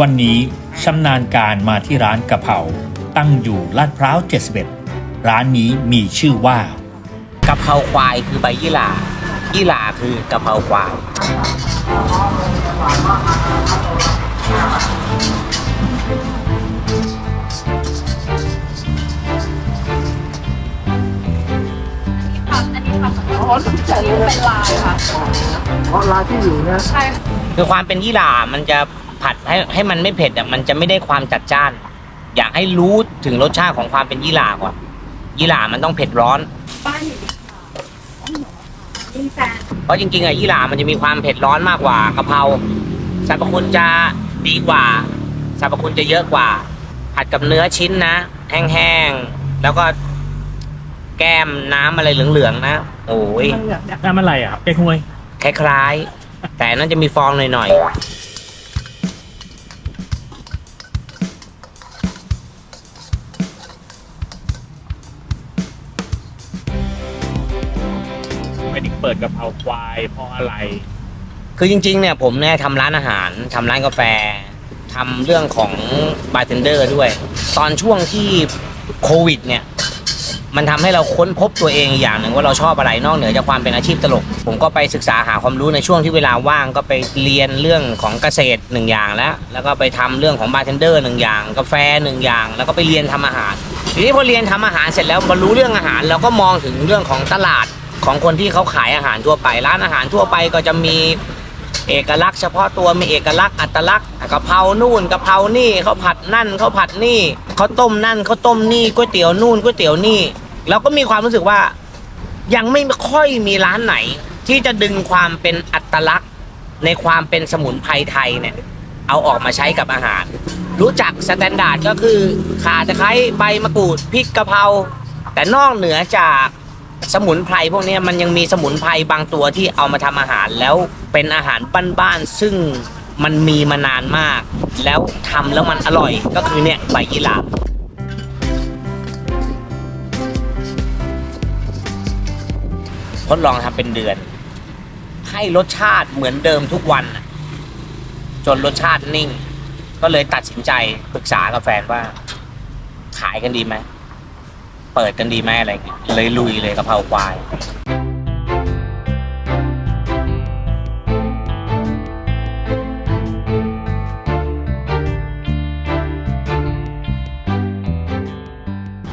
วันนี้ชำนาญการมาที่ร้านกะเพราตั้งอยู่ลาดพร้าว 71 ร้านนี้มีชื่อว่ากะเพราควายคือใบยี่หร่ายี่หร่าคือกะเพราควาย อันนี้ทำอ๋อจะเป็นลายค่ะ เพราะร้านที่อยู่เนี่ยใช่ คือความเป็นยี่หร่ามันจะ ผัดให้ให้มันไม่เผ็ดอะมันจะไม่ได้ความจัดจ้าน อยากให้รู้ถึงรสชาติของความเป็นยี่หร่าก่อนยี่หร่ามันต้องเผ็ดร้อน บ้านอยู่มีแฟนเพราะจริงๆอะยี่หร่ามันจะมีความเผ็ดร้อนมากกว่ากะเพราสรรพคุณจะดีกว่าสรรพคุณจะเยอะกว่า ผัดกับเนื้อชิ้นนะแห้งๆแล้วก็แก้มน้ำอะไรเหลืองๆนะโอ้ยน้ำอะไรอะครับเก๊กฮวยคล้ายๆ แต่นั่นจะมีฟองหน่อยไเปิดกะเพราควายเพราะอะไร คือจริง ๆ เนี่ยผมเนี่ยทำร้านอาหารทำร้านกาแฟทำเรื่องของบาร์เทนเดอร์ด้วย ตอนช่วงที่โควิดเนี่ย มันทำให้เราค้นพบตัวเองอีกอย่างหนึ่งว่าเราชอบอะไรนอกเหนือจากความเป็นอาชีพตลก ผมก็ไปศึกษาหาความรู้ในช่วงที่เวลาว่างก็ไปเรียนเรื่องของเกษตรหนึ่งอย่างแล้ว แล้วก็ไปทำเรื่องของบาร์เทนเดอร์หนึ่งอย่าง กาแฟหนึ่งอย่าง แล้วก็ไปเรียนทำอาหาร ทีนี้พอเรียนทำอาหารเสร็จแล้วมารู้เรื่องอาหารเราก็มองถึงเรื่องของตลาด ของคนที่เขาขายอาหารทั่วไป ร้านอาหารทั่วไปก็จะมีเอกลักษณ์เฉพาะตัวมีเอกลักษณ์อัตลักษณ์กะเพรานู่นกะเพรานี่เขาผัดนั่นเขาผัดนี่เขาต้มนั่นเขาต้มนี่ก๋วยเตี๋ยวนู่นก๋วยเตี๋ยวนี่เราก็มีความรู้สึกว่า ยังไม่ค่อยมีร้านไหน ที่จะดึงความเป็นอัตลักษณ์ ในความเป็นสมุนไพรไทยเนี่ย เอาออกมาใช้กับอาหาร รู้จักสแตนดาร์ดก็คือข่าตะไคร้ใบมะกรูดพริกกะเพราแต่นอกเหนือจาก สมุนไพรพวกนี้มันยังมีสมุนไพรบางตัวที่เอามาทำอาหารแล้วเป็นอาหารบ้านๆซึ่งมันมีมานานมาก แล้วทำแล้วมันอร่อยก็คือเนี่ยใบยีร่าทดลองทำเป็นเดือน ให้รสชาติเหมือนเดิมทุกวัน จนรสชาตินิ่ง ก็เลยตัดสินใจปรึกษากับแฟนว่า ขายกันดีไหม เปิดกันดีไหมอะไรอย่างเงี้ยเลยลุยเลยกะเพราควาย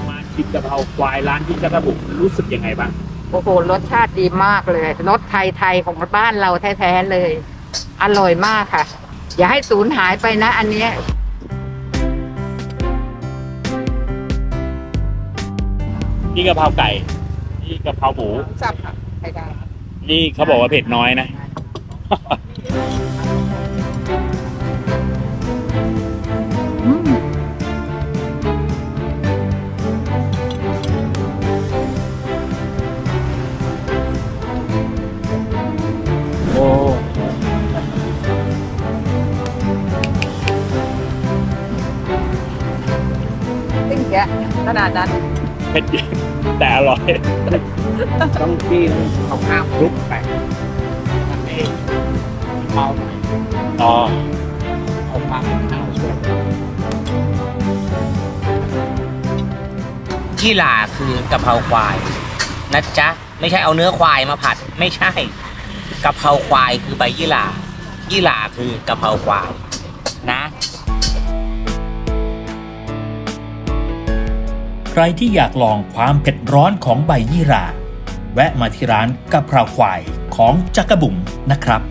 มาชิมกะเพราควายร้านที่จักรบุกรู้สึกยังไงบ้าง โอ้โหรสชาติดีมากเลยรสไทยๆของบ้านเราแท้ๆเลย อร่อยมากค่ะ อย่าให้สูญหายไปนะอันเนี้ย นี่กะเพราไก่ นี่กะเพราหมูสับค่ะใครได้นี่เขาบอกว่าเผ็ดน้อยนะ โอ้ติ้งแกะขนาดนั้น เผ็ดแต่อร่อย ต้องที่เขาข้าวคลุกไปเมาอ๋อ เอาความข้าวช่วยยี่หร่าคือกะเพราควายนะจ๊ะไม่ใช่เอาเนื้อควายมาผัด ไม่ใช่กะเพราควายคือใบยี่หร่ายี่หร่าคือกะเพราควายนะ ใครที่อยากลองความเผ็ดร้อนของใบยี่หร่าแวะมาที่ร้านกะเพราควายของจักรบุ๋มนะครับ